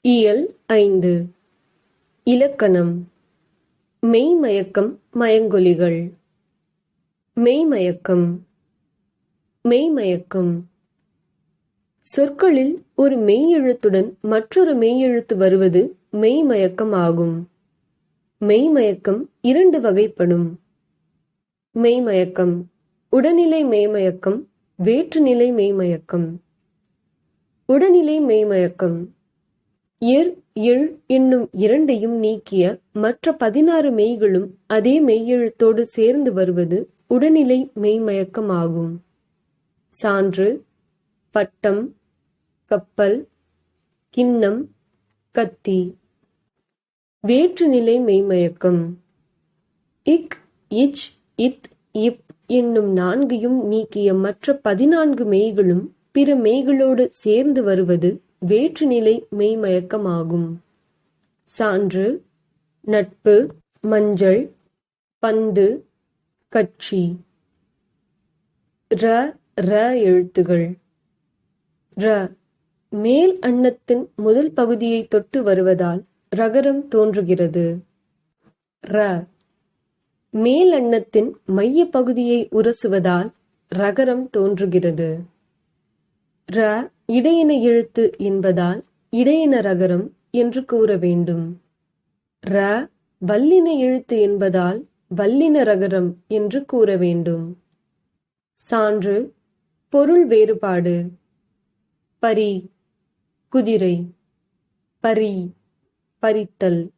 இயல் ஐந்து. இலக்கணம். மெய்மயக்கம் மயங்கொலிகள். மெய்மயக்கம். மெய்மயக்கம். சொற்களில் ஒரு மெய்யெழுத்துடன் மற்றொரு மெய்யெழுத்து வருவது மெய்மயக்கம் ஆகும். மெய்மயக்கம் இரண்டு வகைப்படும். மெய்மயக்கம். உடனிலை மெய்மயக்கம் வேற்றுநிலை மெய்மயக்கம். உடனிலை மெய்மயக்கம். எர் இழ் என்னும் இரண்டையும் நீக்கிய மற்ற பதினாறு மெய்களும் அதே மெய்யெழுத்தோடு சேர்ந்து வருவது உடனிலை மெய்மயக்கம் ஆகும் சான்று பட்டம் கப்பல் கிண்ணம் கத்தி. வேற்றுநிலை மெய்மயக்கம். இக் இச் இத் இப் என்னும் நான்கையும் நீக்கிய மற்ற பதினான்கு மெய்களும் பிற மெய்களோடு சேர்ந்து வருவது வேற்றுநிலை மெய்மயக்கமாகும். சான்று நட்பு மஞ்சள் பந்து கட்சி. ர ர எழுத்துகள். ர மேல் அன்னத்தின் முதல் பகுதியை தொட்டு வருவதால் ரகரம் தோன்றுகிறது. ர மேல் அன்னத்தின் மைய பகுதியை உரசுவதால் ரகரம் தோன்றுகிறது. ர இடையின எழுத்து என்பதால் இடையின ரகரம் என்று கூற வேண்டும். ர வல்லின எழுத்து என்பதால் வல்லின ரகரம் என்று கூற வேண்டும். சான்று பொருள் வேறுபாடு. பரி குதிரை. பரி பறித்தல்.